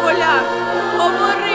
полях. Говори,